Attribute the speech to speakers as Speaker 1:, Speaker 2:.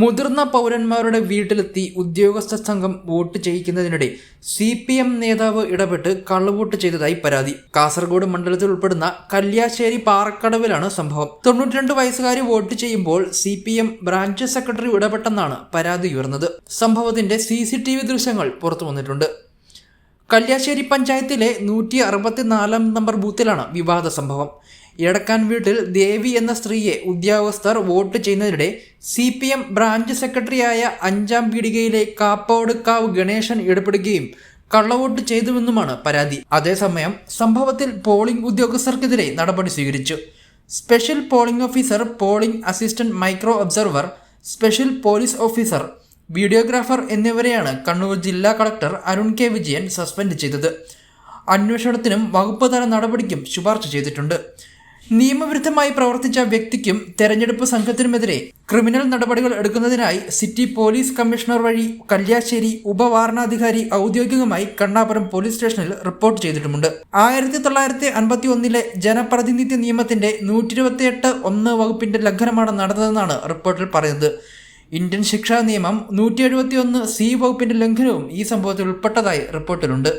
Speaker 1: മുതിർന്ന പൗരന്മാരുടെ വീട്ടിലെത്തി ഉദ്യോഗസ്ഥ സംഘം വോട്ട് ചെയ്യിക്കുന്നതിനിടെ സി പി എം നേതാവ് ഇടപെട്ട് കള്ളവോട്ട് ചെയ്തതായി പരാതി. കാസർഗോഡ് മണ്ഡലത്തിൽ ഉൾപ്പെടുന്ന കല്യാശ്ശേരി പാറക്കടവിലാണ് സംഭവം. തൊണ്ണൂറ്റിരണ്ട് വയസ്സുകാരി വോട്ട് ചെയ്യുമ്പോൾ C P M branch secretary ഇടപെട്ടെന്നാണ് പരാതി ഉയർന്നത്. സംഭവത്തിന്റെ സി സി ടി വി ദൃശ്യങ്ങൾ പുറത്തു വന്നിട്ടുണ്ട്. കല്യാശ്ശേരി പഞ്ചായത്തിലെ നൂറ്റി അറുപത്തിനാലാം നമ്പർ ബൂത്തിലാണ് വിവാദ സംഭവം. എടക്കാൻ വീട്ടിൽ ദേവി എന്ന സ്ത്രീയെ ഉദ്യോഗസ്ഥർ വോട്ട് ചെയ്യുന്നതിനിടെ സി പി എം ബ്രാഞ്ച് സെക്രട്ടറിയായ അഞ്ചാം പീടികയിലെ കാപ്പോടുക്കാവ് ഗണേശൻ ഇടപെടുകയും കള്ളവോട്ട് ചെയ്തുവെന്നുമാണ് പരാതി. അതേസമയം സംഭവത്തിൽ പോളിംഗ് ഉദ്യോഗസ്ഥർക്കെതിരെ നടപടി സ്വീകരിച്ചു. Special polling officer polling assistant micro observer special police officer videographer എന്നിവരെയാണ് കണ്ണൂർ ജില്ലാ collector Arun K Vijayan suspend ചെയ്തത്. അന്വേഷണത്തിനും വകുപ്പ് തല നടപടിക്കും ശുപാർശ ചെയ്തിട്ടുണ്ട്. നിയമവിരുദ്ധമായി പ്രവർത്തിച്ച വ്യക്തിക്കും തെരഞ്ഞെടുപ്പ് സംഘത്തിനുമെതിരെ ക്രിമിനൽ നടപടികൾ എടുക്കുന്നതിനായി സിറ്റി പോലീസ് കമ്മീഷണർ വഴി കല്യാശ്ശേരി ഉപവാരണാധികാരി ഔദ്യോഗികമായി കണ്ണാപുരം പോലീസ് സ്റ്റേഷനിൽ റിപ്പോർട്ട് ചെയ്തിട്ടുമുണ്ട്. ആയിരത്തി തൊള്ളായിരത്തി അൻപത്തി ഒന്നിലെ ജനപ്രതിനിധി നിയമത്തിന്റെ നൂറ്റി ഇരുപത്തിയെട്ട് ഒന്ന് വകുപ്പിന്റെ ലംഘനമാണ് നടന്നതെന്നാണ് റിപ്പോർട്ടിൽ പറയുന്നത്. ഇന്ത്യൻ ശിക്ഷാ നിയമം നൂറ്റി എഴുപത്തിയൊന്ന് സി വകുപ്പിന്റെ ലംഘനവും ഈ സംഭവത്തിൽ ഉൾപ്പെട്ടതായി റിപ്പോർട്ടിലുണ്ട്.